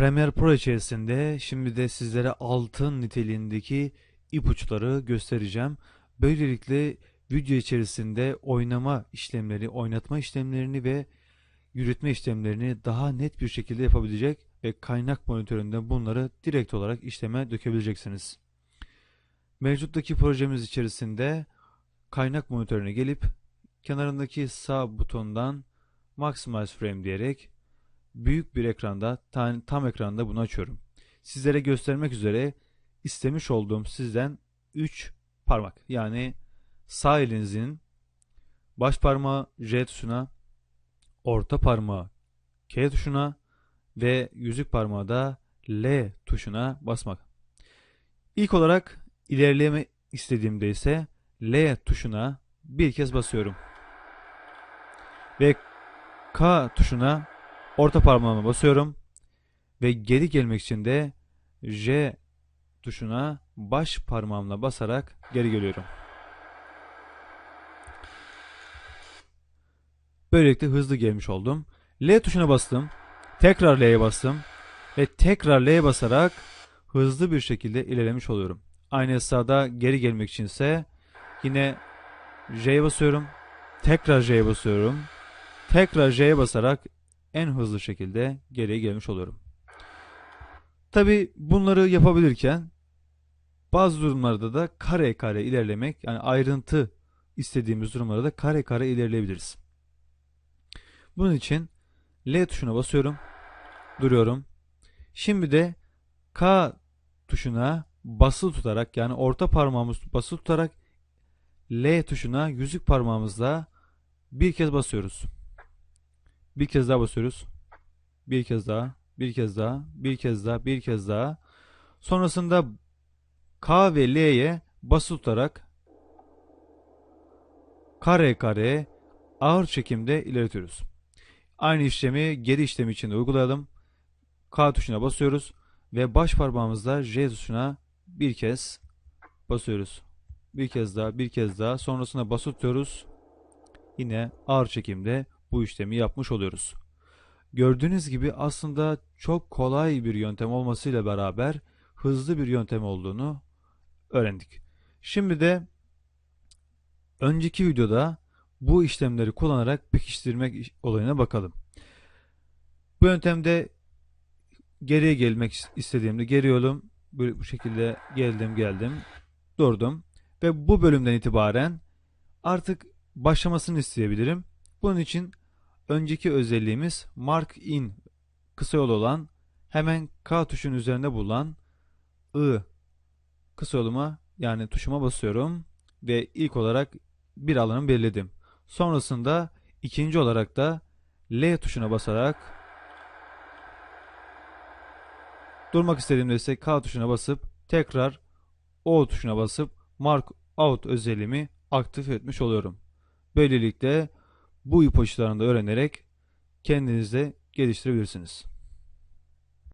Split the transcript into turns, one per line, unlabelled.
Premiere Pro içerisinde şimdi de sizlere altın niteliğindeki ipuçları göstereceğim. Böylelikle video içerisinde oynama işlemleri, oynatma işlemlerini ve yürütme işlemlerini daha net bir şekilde yapabilecek ve kaynak monitöründe bunları direkt olarak işleme dökebileceksiniz. Mevcuttaki projemiz içerisinde kaynak monitörüne gelip kenarındaki sağ butondan Maximize Frame diyerek büyük bir ekranda, tam, tam ekranda bunu açıyorum. Sizlere göstermek üzere istemiş olduğum sizden 3 parmak yani sağ elinizin baş parmağı J tuşuna, orta parmağı K tuşuna ve yüzük parmağı da L tuşuna basmak. İlk olarak ilerleme istediğimde ise L tuşuna bir kez basıyorum. Ve K tuşuna orta parmağımı basıyorum. Ve geri gelmek için de J tuşuna baş parmağımla basarak geri geliyorum. Böylelikle hızlı gelmiş oldum. L tuşuna bastım. Tekrar L'ye bastım. Ve tekrar L'ye basarak hızlı bir şekilde ilerlemiş oluyorum. Aynı esnada geri gelmek içinse yine J'ye basıyorum. Tekrar J'ye basıyorum. Tekrar J'ye basarak en hızlı şekilde geriye gelmiş oluyorum. Tabi bunları yapabilirken bazı durumlarda da kare kare ilerlemek yani ayrıntı istediğimiz durumlarda da kare kare ilerleyebiliriz. Bunun için L tuşuna basıyorum. Duruyorum. Şimdi de K tuşuna basılı tutarak yani orta parmağımız basılı tutarak L tuşuna yüzük parmağımızla bir kez basıyoruz. Bir kez daha basıyoruz. Bir kez daha, bir kez daha, bir kez daha, bir kez daha. Sonrasında K ve L'ye basılı tutarak kare kare ağır çekimde ilerletiyoruz. Aynı işlemi geri işlemi için de uygulayalım. K tuşuna basıyoruz ve baş parmağımızla J tuşuna bir kez basıyoruz. Bir kez daha, bir kez daha. Sonrasında basılı tutuyoruz. Yine ağır çekimde bu işlemi yapmış oluyoruz. Gördüğünüz gibi aslında çok kolay bir yöntem olmasıyla beraber hızlı bir yöntem olduğunu öğrendik. Şimdi de önceki videoda bu işlemleri kullanarak pekiştirmek olayına bakalım. Bu yöntemde geriye gelmek istediğimde geri yolum böyle bu şekilde geldim geldim durdum ve bu bölümden itibaren artık başlamasını isteyebilirim. Bunun için önceki özelliğimiz mark in kısa yol olan hemen K tuşunun üzerinde bulunan I kısa yoluma yani tuşuma basıyorum ve ilk olarak bir alanı belirledim. Sonrasında ikinci olarak da L tuşuna basarak durmak istediğimde ise K tuşuna basıp tekrar O tuşuna basıp Mark Out özelliğimi aktif etmiş oluyorum. Böylelikle bu ipuçlarını da öğrenerek kendinizde geliştirebilirsiniz.